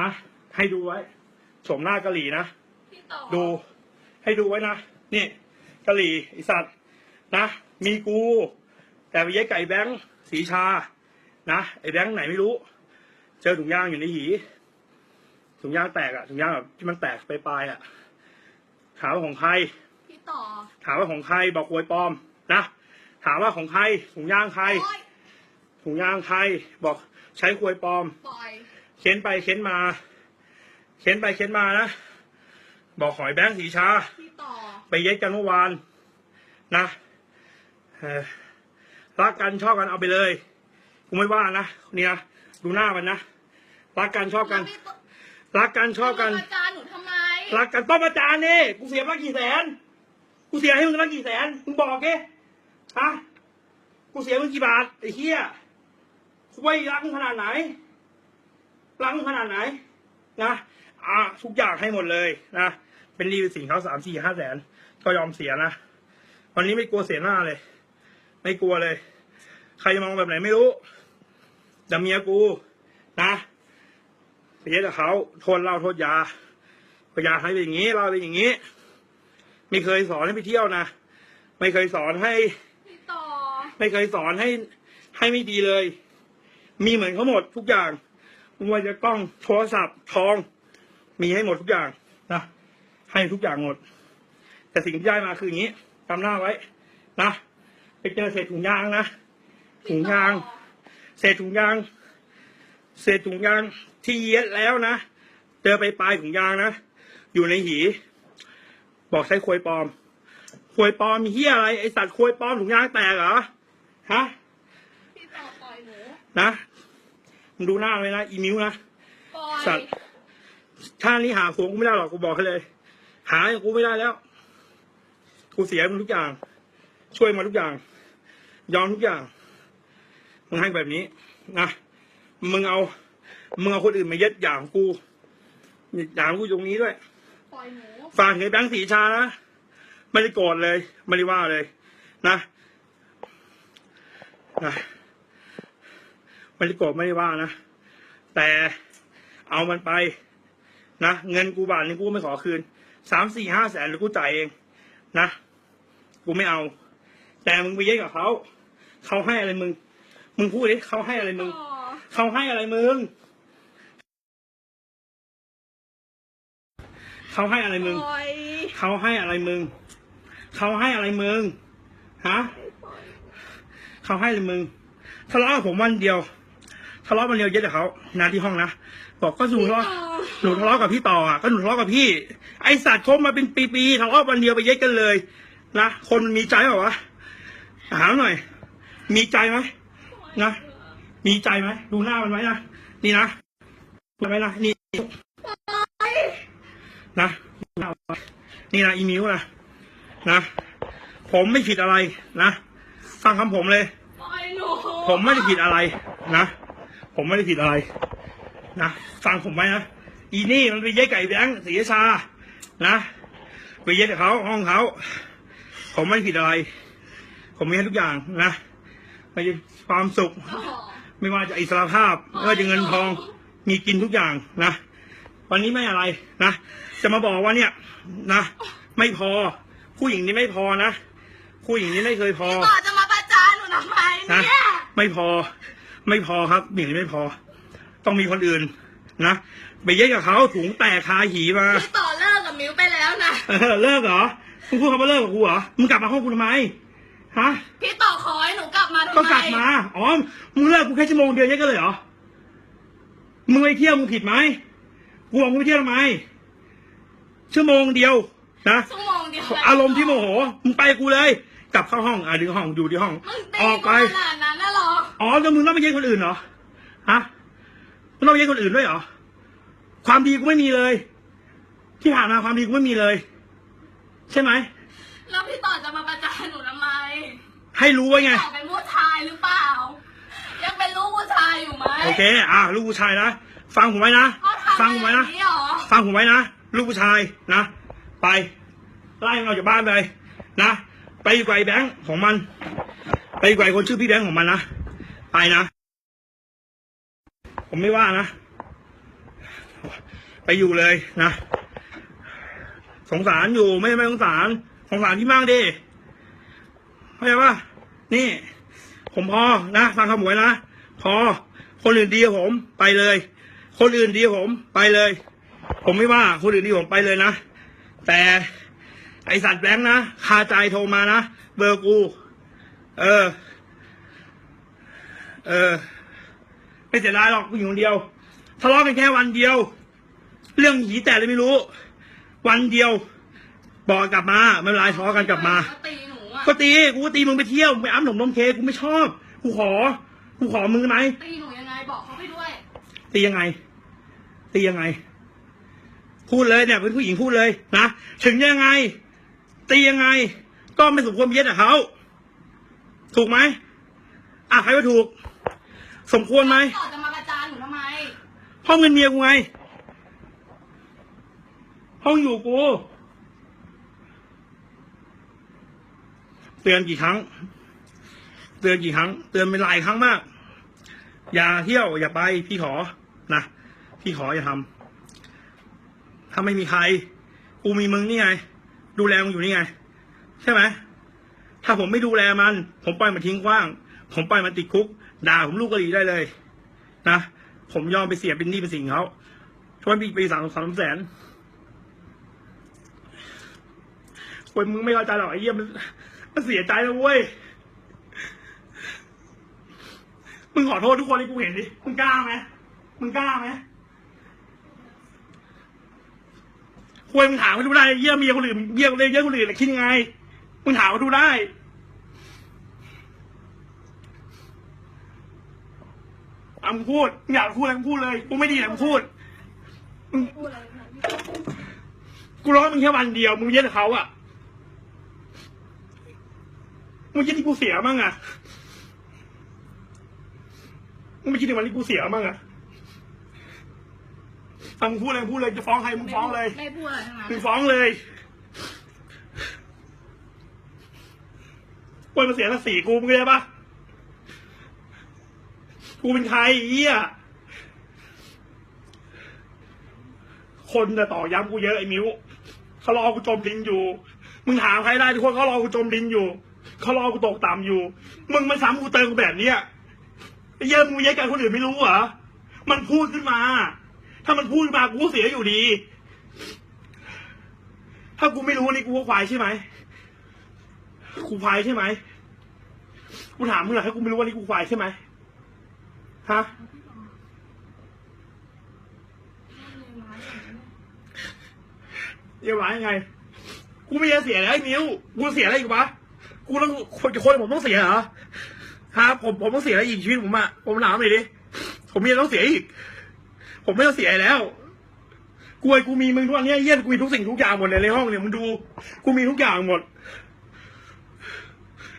นะให้ดูไว้สวมหน้ากะหรี่นะพี่ต่อดูให้ดูไว้นะนี่กะหรี่ไอสัตว์นะมีกู แต่ไปเย็ดไก่แบงค์สีชา นะไอแบงค์ไหนไม่รู้ เจอถุงยางอยู่ในหีถุงยางแตกอะถุงยางแบบที่มันแตกไปปลายๆอะถามว่าของใครพี่ต่อถามว่าของใครบอกควยปลอมนะถามว่าของใครถุงยางใครโอ๊ยถุงยางใครบอกใช้ควยปลอมปล่อย เค้นไปเค้นมา เค้นไปเค้นมานะบอกหอยแบงค์สีชา พี่ต่อไปเย็ดกันเมื่อวานนะเอ่อรักกันชอบกันเอาไปเลยกูไม่ว่านะนี่นะดูหน้ามันนะรักกันชอบกันแล้วพี่ต่อรักกันชอบกันจะมาประจานหนูทำไมรักกันต้องประจานนี่กูเสียมากี่แสน กูเสียให้มึงมากี่แสน มึงบอกเก้ฮะ กูเสียมึงกี่บาทไอ้เหี้ยกูไว้รักมึงขนาดไหน รักมึงขนาดไหนนะอะทุกอย่างให้หมดเลยนะเป็นรีวิวสินเขาสามสี่ห้าแสนก็ยอมเสียนะวันนี้ไม่กลัวเสียหน้าเลย ไม่กลัวเลย ใครจะมองแบบไหนไม่รู้แต่เมียกู นะไปเย็ดกับเขาโทษเหล่าโทษยาพยาให้เป็นอย่างนี้เราเป็นอย่างนี้ ไม่เคยสอนให้ไปเที่ยวนะไม่เคยสอนให้พี่ต่อไม่เคยสอนให้ให้ไม่ดีเลย มีเหมือนเขาหมดทุกอย่าง ไม่ว่าจะกล้องโทรศัพท์ทอง มีให้หมดทุกอย่างนะให้ทุกอย่างหมด แต่สิ่งที่ได้มาคืออย่างนี้จำหน้าไว้นะไปเจอเศษถุงยางนะถุงยาง เศษถุงยาง เศษถุงยางที่เย็ดแล้วนะเจอไปปลายถุงยางนะอยู่ในหี บอกใช้ควยปลอมควยปลอมมีเฮียอะไรไอสัตว์ควยปลอมถุงยางแตกเหรอฮะพี่ต่อปล่อยหนูนะ มึงดูหน้าเลยนะอีมิวนะปล่อยสัตว์ท่านี้หาผัวกูไม่ได้หรอกกูบอกให้เลย หาอย่างกูไม่ได้แล้วกูเสียมึงทุกอย่าง ช่วยมาทุกอย่าง ยอมทุกอย่างมึงให้แบบนี้นะมึงเอามึงเอาคนอื่นมาเย็ดอย่างกูอย่างกูอยู่ตรงนี้ด้วยปล่อยหนูฝากถึงไอ้แบงค์สีชานะไม่ได้โกรธเลย ไม่ได้ว่าเลย นะนะไม่ได้โกรธไม่ได้ว่านะ แต่เอามันไปนะเงินกูบาทนึงกูไม่ขอคืนสามสี่ห้าแสนหรือกูจ่ายเองนะกูไม่เอา แต่มึงไปเย็ดกับเขาเขาให้อะไรมึง มึงพูดดิเขาให้อะไรมึงต่อเขาให้อะไรมึงเขาให้อะไรมึงปล่อยเขาให้อะไรมึงเขาให้อะไรมึงฮะเขาให้อะไรมึงทะเลาะกับผมวันเดียว ทะเลาะวันเดียวเย็ดกับเขานาที่ห้องนะบอกก็หนูทะเลาะหนูทะเลาะกับพี่ต่ออะก็หนูทะเลาะกับพี่ ไอสัตว์คบมาเป็นปีๆทะเลาะวันเดียวไปเย็ดกันเลย นะคนมันมีใจเปล่าวะถามหน่อย มีใจไหมนะมีใจไหมดูหน้ามันไว้นะนี่นะดูไว้นะนี่นะนี่นะอีมิวนะนะผมไม่ผิดอะไรนะฟังคำผมเลยปล่อยหนูผมไม่ได้ผิดอะไรนะ ผมไม่ได้ผิดอะไร นะฟังผมไว้นะอีนี่มันไปเย็ดไก่แบงค์สีชา นะไปเย็ดกับเขาห้องเขาผมไม่ได้ผิดอะไร ผมมีให้ทุกอย่างนะไม่ใช่ความสุขต่อไม่ว่าจะอิสรภาพไม่ว่าจะเงินทองมีกินทุกอย่างนะวันนี้ไม่อะไรนะจะมาบอกว่าเนี่ยนะไม่พอ ผู้หญิงนี้ไม่พอนะผู้หญิงนี้ไม่เคยพอพี่ต่อจะมาประจานหนูทำไมนะเนี่ยไม่พอ ไม่พอครับผู้หญิงนี้ไม่พอ ต้องมีคนอื่นนะไปเย็ดกับเขาถุงแตกคาหีมาพี่ต่อเลิกกับมิวไปแล้วนะเออเลิกเหรอมึงพูดคำว่าเลิกกับกูเหรอมึงกลับมาห้องกูทำไมฮะพี่ต่อขอให้หนูกลับมาทำไมก็กลับมาอ๋อมึงเลิกกูแค่ชั่วโมงเดียวเย็ดกันเลยเหรอมึงไปเที่ยวมึงผิดไหมกูบอกมึงไปเที่ยวทำไมชั่วโมงเดียวนะชั่วโมงเดียวอารมณ์ที่โมโหมึงไปกูเลย กลับเข้าห้องอะดึงห้องอยู่ที่ห้อง มึงตีออกไป ขนาดนั้นน่ะเหรอ อ๋อแล้วมึงต้องไปเย็นคนอื่นเหรอฮะมึงต้องไปเย็นคนอื่นด้วยเหรอความดีกูไม่มีเลย ที่ผ่านมาความดีกูไม่มีเลย ใช่ไหมแล้วพี่ต่อจะมาประจานหนูทำไมให้รู้ไว้ไง ต่อเป็นผู้ชายหรือเปล่า ยังเป็นลูกผู้ชายอยู่ไหมโอเค อะลูกผู้ชายนะฟังผมไว้นะเขาทำฟังผมไว้นะอย่างนี้เหรอ ฟังผมไว้นะลูกผู้ชายนะ ไปไล่มันออกจากบ้านเลยนะ ไปอยู่กับไอ้แบงค์ของมัน ไปอยู่กับไอ้คนชื่อพี่แบงค์ของมันนะ ไปนะ ผมไม่ว่านะ ไปอยู่เลยนะ สงสารอยู่ไม่ไม่สงสาร สงสารพี่มากดิเข้าใจปะนี่ ผมพอนะฟังคำหวยนะ พอ คนอื่นดีผม ไปเลย คนอื่นดีผม ไปเลย ผมไม่ว่า คนอื่นดีผมไปเลยนะ แต่ ไอสัตว์แบงค์นะคาใจโทรมานะ เบอร์กู เออ เออ ไม่เสียดายหรอกผู้หญิงคนเดียวทะเลาะกันแค่วันเดียว เรื่องหีแต่เลยไม่รู้ วันเดียว บอกกลับมาไม่เป็นไรทะเลาะกันกลับมาก็ตีหนูอะก็ตีกูก็ตีมึงไปเที่ยวไปอ้ำหนมนมเคกกูไม่ชอบกูขอกูขอมึงได้ไหมตีหนูยังไงบอกเขาไปด้วย ตียังไง ตียังไง พูดเลยเนี่ยเป็นผู้หญิงพูดเลยนะถึงยังไง ตียังไง ก็ไม่สมควรเย็ดกับเขาถูกไหมอะใครว่าถูก สมควรไหมต่อจะมาประจานหนูทำไมห้องเงินเมียกูไง ห้องอยู่กูเตือนกี่ครั้ง เตือนกี่ครั้ง เตือนเป็นหลายครั้งมาก อย่าเที่ยว อย่าไป พี่ขอนะพี่ขออย่าทำถ้าไม่มีใคร กูมีมึงนี่ไง ดูแลมึงอยู่นี่ไง ใช่ไหมถ้าผมไม่ดูแลมัน ผมปล่อยมันทิ้งกว้าง ผมปล่อยมันติดคุก ด่าผมลูกกะหรี่ได้เลย นะผมยอมไปเสียเป็นหนี้เป็นสินเขาช่วยปีปีสามสามแสนคนมึงไม่เข้าใจหรอกไอ้เหี้ยมมันเสียใจแล้วเว้ยมึงขอโทษทุกคนที่กูเห็นดิ มึงกล้าไหมมึงกล้าไหม ควรมึงถามมาดูได้เยี่ยเมียคนอื่นเยี่ยเยี่ยคนอื่นคิดยังไงมึงถามมาดูได้อะมึงพูดอยากพูดอะไรมึงพูดเลยกูไม่ดีแหละมึงพูดมึงพูดกูร้องมึงแค่วันเดียวมึงเย็ดเขาอะมึงคิดที่กูเสียมั่งอะมึงไม่คิดถึงวันที่กูเสียมั่งอะ มึงพูดอะไรมึงพูดเลยจะฟ้องใครมึงฟ้องเลยไม่พูดอะไรทั้งนั้นมึงฟ้องเลยควรมาเสียภาษีกูมึงเข้าใจปะกูเป็นใครไอ้เหี้ยคนจะต่อย้ำกูเยอะไอ้มิวเขารอกูจมดินอยู่ มึงถามใครได้ทุกคนเขารอกูจมดินอยู่เขารอกูตกต่ำอยู่ มึงมาซ้ำกูเติมกูแบบเนี้ยไอ้เหี้ยมึงแยกกันคนอื่นไม่รู้เหรอมันพูดขึ้นมา ถ้ามันพูดมากูเสียอยู่ดี ถ้ากูไม่รู้นี่กูก็ควายใช่ไหมกูควายใช่ไหมกูถามมึงหน่อยถ้ากูไม่รู้ว่านี่กูควายใช่ไหมฮะเดี๋ยวร้ายยังไง กูไม่ได้เสียแล้วไอ้มิวกูเสียอะไรอีกวะ กูต้องคนคนผมต้องเสียเหรอฮะผมผมต้องเสียอะไรอีกชีวิตผมอะผมถามเลยดิ ผมยังต้องเสียอีก ผมไม่ต้องเสียแล้วกูไอ้กูมีมึงทุกวันเนี้ยเยี่ยนกูมีทุกสิ่งทุกอย่างหมดเลยในห้องเนี่ยมึงดู กูมีทุกอย่างหมด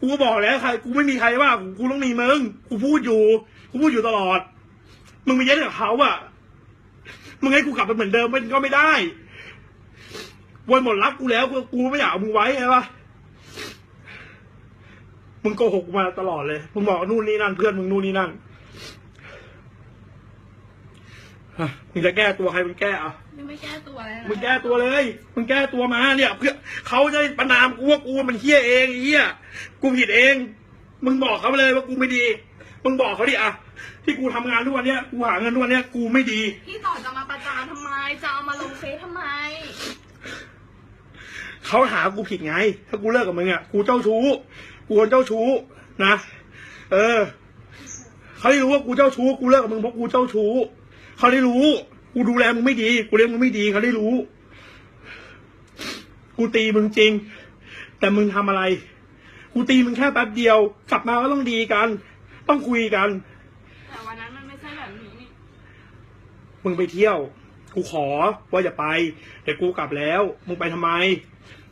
กูก็บอกแล้วใครกูไม่มีใครว่ากูกูต้องมีมึงกูพูดอยู่ กูพูดอยู่ตลอด มึงไปเย็นกับเขาอะมึงให้กูกลับไปเหมือนเดิมมันก็ไม่ได้วันหมดรักกูแล้วกูไม่อยากเอามึงไว้ใช่ปะมึงโกหกมาตลอดเลย มึงบอกนู่นนี่นั่นเพื่อนมึงนู่นนี่นั่นฮะ มึงจะแก้ตัวใครมึงแก้เอะยังไม่แก้ตัวเลยนะมึงแก้ตัวเลยมึงแก้ตัวมาเนี่ยเพื่อเขาจะประนามกูว่ากูมันเฮี้ยเองไอ้เฮี้ยกูผิดเอง มึงบอกเขาไปเลยว่ากูไม่ดี มึงบอกเขาดิอะที่กูทำงานทุกวันเนี้ยกูหาเงินทุกวันเนี้ยกูไม่ดี พี่ต่อจะมาประจานทำไม จะเอามาลงเฟซทำไม เขาหากูผิดไง ถ้ากูเลิกกับมึงอะกูเจ้าชู้ กูคนเจ้าชู้นะ เออ เขาได้รู้ว่ากูเจ้าชู้ กูเลิกกับมึงเพราะกูเจ้าชู้ เขาได้รู้ กูดูแลมึงไม่ดี กูเลี้ยงมึงไม่ดี เขาได้รู้ กูตีมึงจริง แต่มึงทำอะไร กูตีมึงแค่แป๊บเดียว กลับมาก็ต้องดีกัน ต้องคุยกัน แต่วันนั้นมันไม่ใช่แบบนี้นี่มึงไปเที่ยว กูขอว่าอย่าไป แต่กูกลับแล้ว มึงไปทำไม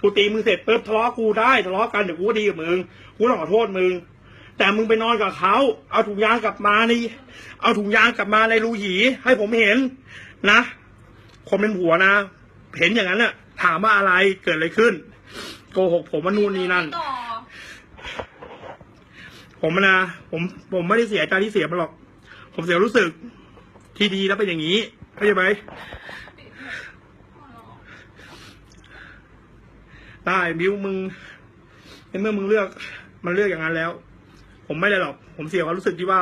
กูตีมึงเสร็จปุ๊บทะเลาะกูได้ทะเลาะกันเดี๋ยวกูก็ดีกับมึง กูต้องขอโทษมึง แต่มึงไปนอนกับเขาเอาถุงยางกลับมาในเอาถุงยางกลับมาในรูหี ให้ผมเห็นนะคนเป็นผัวนะ เห็นอย่างนั้นน่ะ ถามว่าอะไรเกิดอะไรขึ้น โกหกผมว่านู่นนี่นั่น ผมนะผมผมไม่ได้เสียใจที่เสียมันหรอก ผมเสียรู้สึก ที่ดีแล้วเป็นอย่างนี้เข้าใจไหมได้บิวมึงในเมื่อมึงเลือก มันเลือกอย่างนั้นแล้ว ผมไม่ได้หรอก ผมเสียความรู้สึกที่ว่า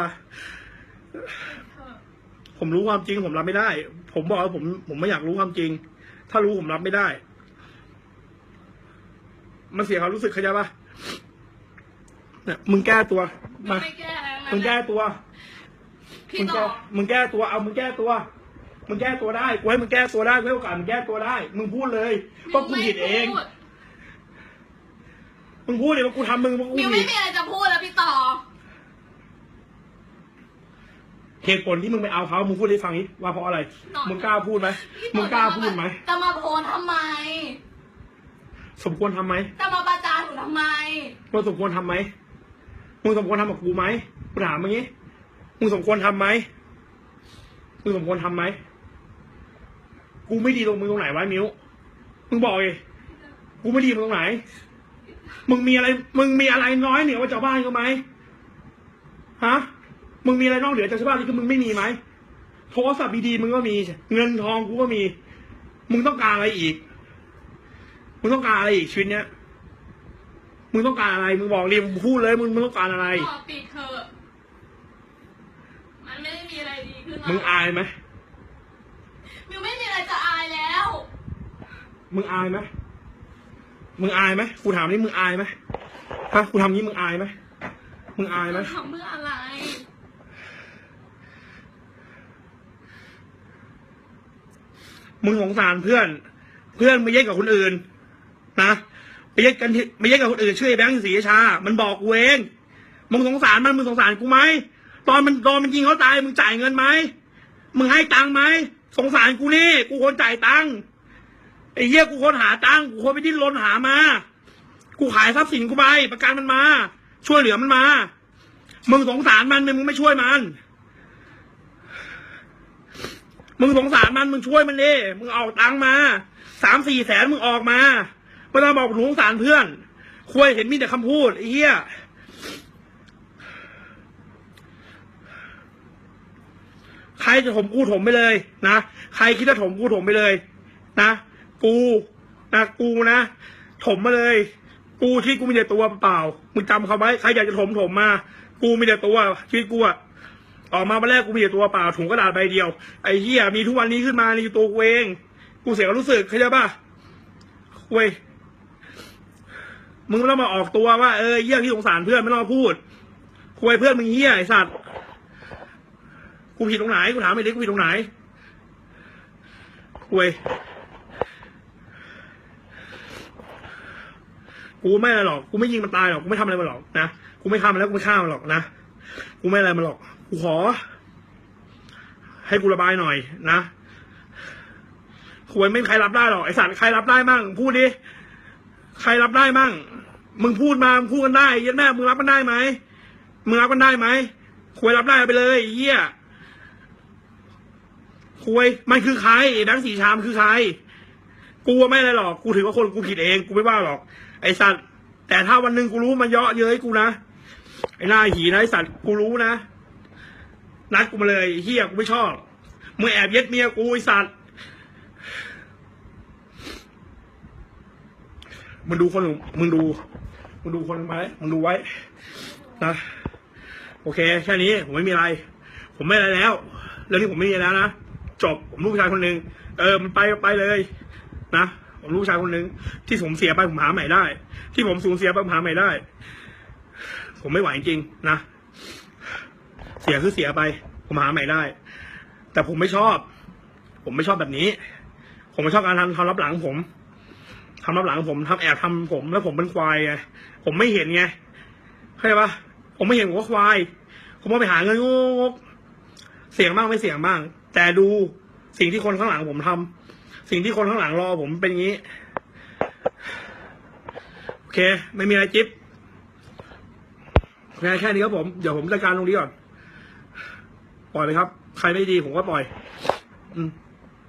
ผมรู้ความจริง ผมรับไม่ได้ ผมบอกว่าผม ผมไม่อยากรู้ความจริง ถ้ารู้ผมรับไม่ได้ มันเสียความรู้สึกเข้าใจปะเนี่ยมึงแก้ตัว มาไม่แก้อะไรทั้มึงนั้นแก้ตัว พี่มึงต่แก้อมึงแก้ตัว เอามึงแก้ตัว มึงแก้ตัวได้กูให้มึงแก้ตัวได้กูให้โอกาสมึงแก้ตัวได้ มึงพูดเลยว่ากูผิดเองมิวไม่พูด มึงพูดเลยว่ากูทำมึงว่ากูมิวผิไม่ดมีอะไรจะพูดแล้วพี่ต่อ เหตุผลที่มึงไปเอาเขามึงพูดให้ฟังนี้ว่าเพราะอะไร หน่อย มึงกล้าพูดไหมพี่มึงกล้าพูดไหมจะมาโพสทำไม สมควรทำไหมจะมาประจานหนูทำไม มึงสมควรทำไหมมึงสมควรทำกับกูไหมกูถามมึงงี้มึงสมควรทำไหมมึงสมควรทำไหมกูไม่ดีตรงมึงตรงไหนวะมิวมึงบอกเลยกูไม่ดีมึงตรงไหน มึงมีอะไร มึงมีอะไรน้อยเหนือกว่าชาวบ้านเขาไหมฮะ มึงมีอะไรนอกเหนือจากชาวบ้านที่คือมึงไม่มีไหมโทรศัพท์ดีๆมึงก็มี เงินทองกูก็มี มึงต้องการอะไรอีก มึงต้องการอะไรอีกชีวิตเนี้ย มึงต้องการอะไร มึงบอกดิมึงพูดเลย มึงมึงต้องการอะไรต่อปิดเถอะ มันไม่ได้มีอะไรดีขึ้นหรอกมึงอายไหมมิวไม่มีอะไรจะอายแล้ว มึงอายไหม มึงอายไหมกูถามนี่มึงอายไหมฮะกูทำนี้มึงอายไหมมึงอายไหมทำเพื่ออะไร มึงสงสารเพื่อน เพื่อนไมาเย็ดกับคนอื่น นะไปเย็ดกันที่ไปเย็ดกับคนอื่นช่วยแบงค์สีชา มันบอกกูเองมึงสงสารมันมึงสงสารกูไหมตอนมันตอนมันยิงเขาตายมึงจ่ายเงินไหมมึงให้ตังค์ไหมสงสารกูนี่ กูคนจ่ายตังค์ ไอ้เหี้ยกูคนหาตังค์กูคนไปดิ้นรนหามา กูขายทรัพย์สินกูไปประกันมันมา ช่วยเหลือมันมา มึงสงสารมันมึงไม่ช่วยมัน มึงสงสารมันมึงช่วยมันดิมึงเอาตังค์มาสามสี่แสนมึงออกมาไม่ต้องบอกหนูสงสารเพื่อนคุยเห็นมีแต่คำพูดไอ้เหี้ยใครจะถมกูถมไปเลยนะ ใครคิดจะถมกูถมไปเลย นะ กูนะกูนะถมมาเลย กูที่กูมีแต่ตัวเปล่ามึงจำเขาไว้ใครอยากจะถมถมมา กูมีแต่ตัวชีวิตกูอะออกมาวันแรกกูมีแต่ตัวเปล่าถุงกระดาษใบเดียวไอ้เหี้ยมีทุกวันนี้ขึ้นมาในตัวกูเองกูเสียความรู้สึกเข้าใจป่ะเว้ยมึงไม่ต้องมาออกตัวว่าเออเหี้ยที่สงสารเพื่อนไม่ต้องมาพูดคุยเพื่อนมึงเหี้ยไอ้สัตว์กูผิดตรงไหนกูถามไอ้เด็กกูผิดตรงไหนเว้ย กูไม่อะไรหรอก กูไม่ยิงมันตายหรอก กูไม่ทำอะไรมันหรอกนะ กูไม่ฆ่ามันแล้วกูไม่ฆ่ามันหรอกนะ กูไม่อะไรมันหรอก กูขอ ให้กูระบายหน่อยนะควรไม่มีใครรับได้หรอกไอสัตว์ใครรับได้มั่งพูดดิ ใครรับได้มั่ง มึงพูดมา มึงพูดกันได้ยันแม่ มึงรับกันได้ไหม มึงรับกันได้ไหมควรรับได้ไปเลยเหี้ยคุยมันคือใครแบงค์สีชามคือใคร กูไม่อะไรหรอก กูถือว่าคนกูผิดเอง กูไม่ว่าหรอก ไอสัตว์แต่ถ้าวันหนึ่งกูรู้มันเยาะเย้ยกูนะไอหน้าหีนะไอสัตว์กูรู้นะนัดกูมาเลยเฮียกูไม่ชอบมึงแอบเย็ดเมียกูไอสัตว์มึงดูคนหนึ่งมึงดูมึงดูคนไปมึงดูไว้นะโอเค แค่นี้ผมไม่มีอะไร ผมไม่อะไรแล้วเรื่องนี้ผมไม่มีแล้วนะจบผมลูกชายคนหนึ่งเออมันไปไปเลย นะ ผมลูกชายคนหนึ่งที่ผมเสียไปผมหาใหม่ได้ ที่ผมสูญเสียไปผมหาใหม่ได้ ผมไม่ไหวจริงๆนะเสียคือเสียไป ผมหาใหม่ได้ แต่ผมไม่ชอบ ผมไม่ชอบแบบนี้ ผมไม่ชอบการทำทำรับหลังผมทำรับหลังผมทำแอบทำผม แล้วผมเป็นควายไงผมไม่เห็นไงเข้าใจปะผมไม่เห็นผมก็ควาย ผมว่าไปหาเงินงกเสียงบ้างไม่เสียงบ้าง แต่ดูสิ่งที่คนข้างหลังผมทำ สิ่งที่คนข้างหลังรอผมเป็นอย่างนี้ โอเค ไม่มีอะไรจิ๊บแค่แค่นี้ครับผม เดี๋ยวผมจัดการตรงนี้ก่อน ปล่อยเลยครับ ใครไม่ดีผมก็ปล่อย อืม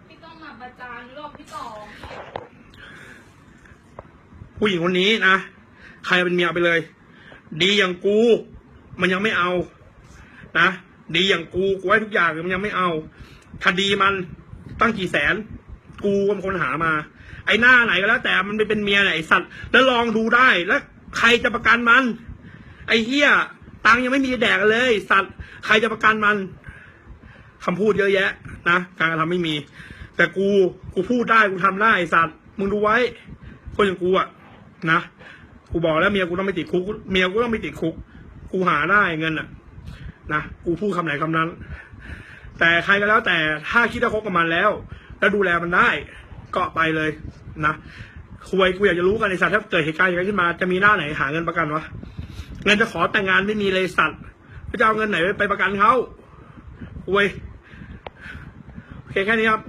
ไม่ต้องมาประจานหรอกพี่ต่อผู้หญิงคนนี้นะ ใครเป็นเมียเอาไปเลย ดีอย่างกู มันยังไม่เอา นะ ดีอย่างกู กูให้ทุกอย่างมันยังไม่เอา คดีมันตั้งกี่แสน กูเป็นคนหามา ไอ้หน้าไหนก็แล้ว แต่มันไปเป็นเมียไหนสัตว์ แล้วลองดูได้แล้วใครจะประกันมัน ไอ้เฮียตังยังไม่มีแดกเลย สัตว์ใครจะประกันมันคำพูดเยอะแยะ นะการกระทำไม่มี แต่กูกูพูดได้กูทำได้สัตว์มึงดูไว้ คนอย่างกูอะนะกูบอกแล้วเมียกูต้องไม่ติดคุก เมียกูต้องไม่ติดคุก กูหาได้เงินอะนะกูพูดคำไหนคำนั้น แต่ใครก็แล้วแต่ถ้าคิดจะคบกับมันแล้ว แล้วดูแลมันได้ก็ไปเลยนะคุยกูอยากจะรู้กันในสัตว์ถ้าเกิดเหตุการณ์อย่างนี้ขึ้นมาจะมีหน้าไหนหาเงินประกันวะเงินจะขอแต่งงานไม่มีเลยสัตว์จะเอาเงินไหนไปประกันเขาคุยโอเคแค่นี้ครับ